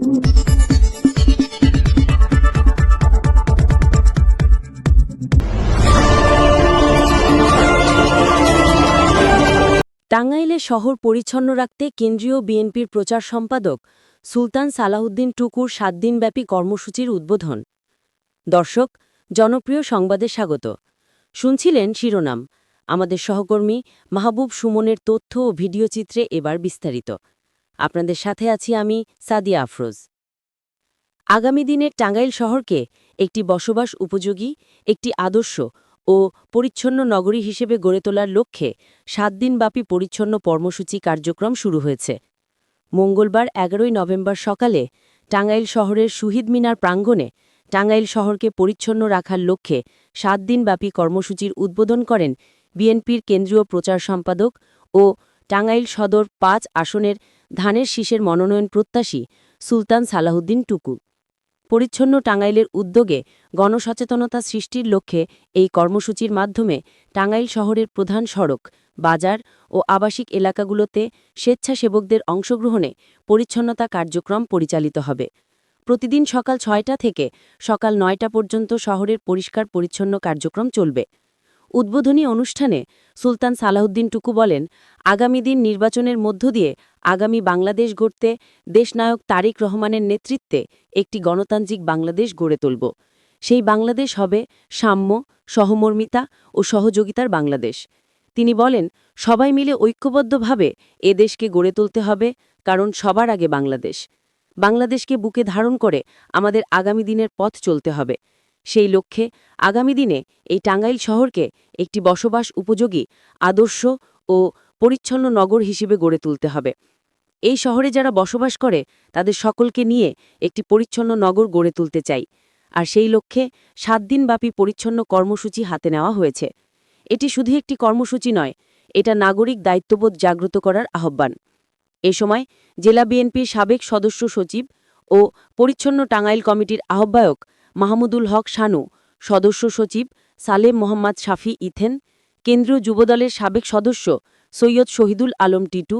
টাঙ্গাইলে শহর পরিচ্ছন্ন রাখতে কেন্দ্রীয় বিএনপির প্রচার সম্পাদক সুলতান সালাহুদ্দিন টুকুর সাত দিনব্যাপী কর্মসূচির উদ্বোধন। দর্শক, জনপ্রিয় সংবাদে স্বাগত। শুনছিলেন শিরোনাম। আমাদের সহকর্মী মাহবুব সুমনের তথ্য ও ভিডিওচিত্রে এবার বিস্তারিত। আপনাদের সাথে আছি আমি সাদিয়া আফরোজ। আগামী দিনের টাঙ্গাইল শহরকে একটি বসবাস উপযোগী, একটি আদর্শ ও পরিচ্ছন্ন নগরী হিসেবে গড়ে তোলার লক্ষ্যে সাত দিনব্যাপী পরিচ্ছন্ন কর্মসূচি কার্যক্রম শুরু হয়েছে। মঙ্গলবার এগারোই নভেম্বর সকালে টাঙ্গাইল শহরের শহীদ মিনার প্রাঙ্গণে টাঙ্গাইল শহরকে পরিচ্ছন্ন রাখার লক্ষ্যে সাত দিনব্যাপী কর্মসূচির উদ্বোধন করেন বিএনপির কেন্দ্রীয় প্রচার সম্পাদক ও টাঙ্গাইল সদর পাঁচ আসনের ধানের শীষের মনোনয়ন প্রত্যাশী সুলতান সালাহুদ্দিন টুকু। পরিচ্ছন্ন টাঙ্গাইলের উদ্যোগে গণসচেতনতা সৃষ্টির লক্ষ্যে এই কর্মসূচির মাধ্যমে টাঙ্গাইল শহরের প্রধান সড়ক, বাজার ও আবাসিক এলাকাগুলোতে স্বেচ্ছাসেবকদের অংশগ্রহণে পরিচ্ছন্নতা কার্যক্রম পরিচালিত হবে। প্রতিদিন সকাল ছয়টা থেকে সকাল নয়টা পর্যন্ত শহরের পরিষ্কার পরিচ্ছন্ন কার্যক্রম চলবে। উদ্বোধনী অনুষ্ঠানে সুলতান সালাহুদ্দিন টুকু বলেন, আগামী দিন নির্বাচনের মধ্য দিয়ে আগামী বাংলাদেশ গড়তে দেশনায়ক তারিক রহমানের নেতৃত্বে একটি গণতান্ত্রিক বাংলাদেশ গড়ে তুলব। সেই বাংলাদেশ হবে সাম্য, সহমর্মিতা ও সহযোগিতার বাংলাদেশ। তিনি বলেন, সবাই মিলে ঐক্যবদ্ধভাবে এ দেশকে গড়ে তুলতে হবে, কারণ সবার আগে বাংলাদেশ। বাংলাদেশকে বুকে ধারণ করে আমাদের আগামী দিনের পথ চলতে হবে। সেই লক্ষ্যে আগামী দিনে এই টাঙ্গাইল শহরকে একটি বসবাস উপযোগী, আদর্শ ও পরিচ্ছন্ন নগর হিসেবে গড়ে তুলতে হবে। এই শহরে যারা বসবাস করে, তাদের সকলকে নিয়ে একটি পরিচ্ছন্ন নগর গড়ে তুলতে চাই। আর সেই লক্ষ্যে সাত দিনব্যাপী পরিচ্ছন্ন কর্মসূচি হাতে নেওয়া হয়েছে। এটি শুধু একটি কর্মসূচি নয়, এটা নাগরিক দায়িত্ববোধ জাগ্রত করার আহ্বান। এ সময় জেলা বিএনপির সাবেক সদস্য সচিব ও পরিচ্ছন্ন টাঙ্গাইল কমিটির আহ্বায়ক মাহমুদুল হক শানু, সদস্য সচিব সালেম মোহাম্মদ শাফি ইথেন, কেন্দ্রীয় যুবদলের সাবেক সদস্য সৈয়দ শহীদুল আলম টিটু,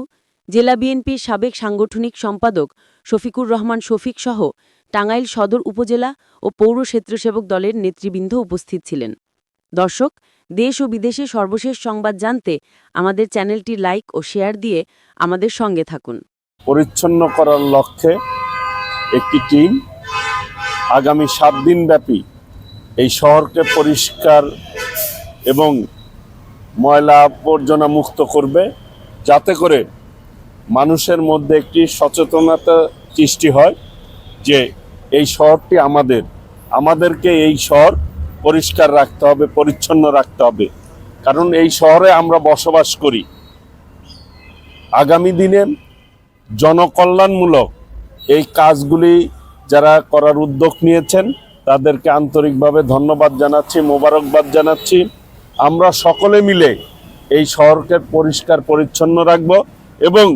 জেলা বিএনপির সাবেক সাংগঠনিক সম্পাদক শফিকুর রহমান শফিক সহ টাঙ্গাইল সদর উপজেলা ও পৌর স্বেচ্ছাসেবক দলের নেতৃবৃন্দ উপস্থিত ছিলেন। দর্শক, দেশ ও বিদেশে সর্বশেষ সংবাদ জানতে আমাদের চ্যানেলটি লাইক ও শেয়ার দিয়ে আমাদের সঙ্গে থাকুন। পরিচ্ছন্ন করার লক্ষ্যে একটি টিম আগামী সাত দিন ব্যাপী এই শহরকে পরিষ্কার এবং ময়লা আবর্জনা মুক্ত করবে, যাতে করে মানুষের মধ্যে একটি সচেতনতা সৃষ্টি হয় যে এই শহরটি আমাদের, আমাদেরকে এই শহর পরিষ্কার রাখতে হবে, পরিচ্ছন্ন রাখতে হবে। কারণ এই শহরে আমরা বসবাস করি। আগামী দিনে জনকল্যাণমূলক এই কাজগুলি যারা করার উদ্যোগ নিয়েছেন, তাদেরকে আন্তরিকভাবে ধন্যবাদ জানাচ্ছি, মোবারকবাদ জানাচ্ছি। আমরা সকলে মিলে এই শহরকে পরিষ্কার, পরিচ্ছন্ন রাখব এবং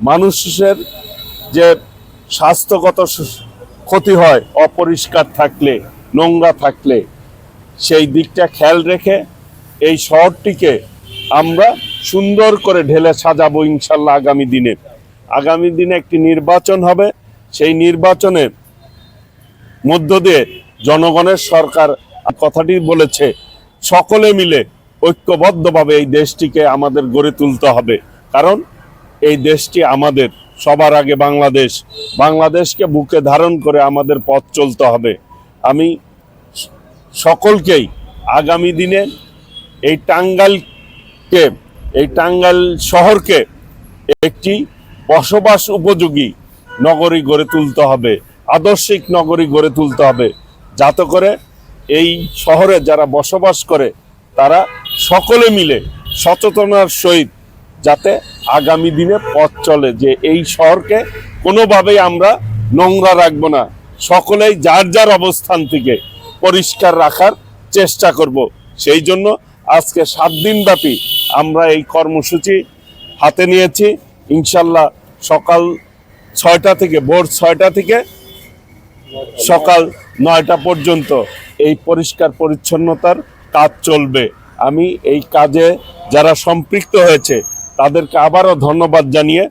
মানুষের যে স্বাস্থ্যগত ক্ষতি হয়, অপরিষ্কার থাকলে, নোংরা থাকলে, সেই দিকটা খেয়াল রেখে এই শহরটিকে আমরা সুন্দর করে ঢেলে সাজাবো ইনশাল্লাহ আগামী দিনে। আগামী দিনে একটি নির্বাচন হবে। সেই নির্বাচনের মধ্য দিয়ে জনগণের সরকার কথাটি বলেছে, সকলে মিলে ঐক্যবদ্ধভাবে এই দেশটিকে আমাদের গড়ে তুলতে হবে। কারণ এই দেশটি আমাদের, সবার আগে বাংলাদেশ। বাংলাদেশকে বুকে ধারণ করে আমাদের পথ চলতে হবে। আমি সকলকেই আগামী দিনে এই টাঙ্গাইলকে, এই টাঙ্গাইল শহরকে একটি বসবাস উপযোগী নগরী গড়ে তুলতে হবে। আদর্শিক নগরী গড়ে তুলতে হবে। যাতে করে এই শহরে যারা বসবাস করে, তারা সকলে মিলে সচেতনার সহিত যাতে আগামী দিনে পথ চলে যে এই শহরকে কোনোভাবেই আমরা নোংরা রাখব না। সকলেই যার যার অবস্থান থেকে পরিষ্কার রাখার চেষ্টা করব। সেই জন্য আজকে সাত দিন ব্যাপী আমরা এই কর্মসূচি হাতে নিয়েছি। ইনশাল্লাহ সকাল ছয়টা থেকে, ভোর ছয়টা থেকে সকাল নয়টা পর্যন্ত এই পরিষ্কার পরিচ্ছন্নতার কাজ চলবে। আমি এই কাজে যারা সম্পৃক্ত হয়েছে, তাদেরকে আবারও ধন্যবাদ জানিয়ে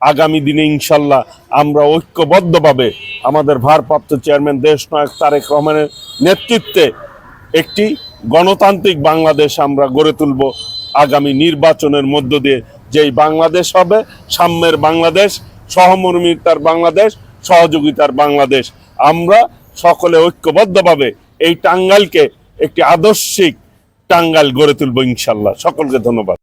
আগামী দিনে ইনশাল্লাহ আমরা ঐক্যবদ্ধভাবে আমাদের ভারপ্রাপ্ত চেয়ারম্যান দেশ নায়ক তারেক রহমানের নেতৃত্বে একটি গণতান্ত্রিক বাংলাদেশ আমরা গড়ে তুলব। আগামী নির্বাচনের মধ্য দিয়ে যেই বাংলাদেশ হবে, সাম্যের বাংলাদেশ, সহমর্মিতার বাংলাদেশ, সহযোগিতার বাংলাদেশ। আমরা সকলে ঐক্যবদ্ধভাবে এই টাঙ্গালকে একটি আদর্শিক টাঙ্গাল গড়ে তুলব ইনশাল্লাহ সকলকে ধন্যবাদ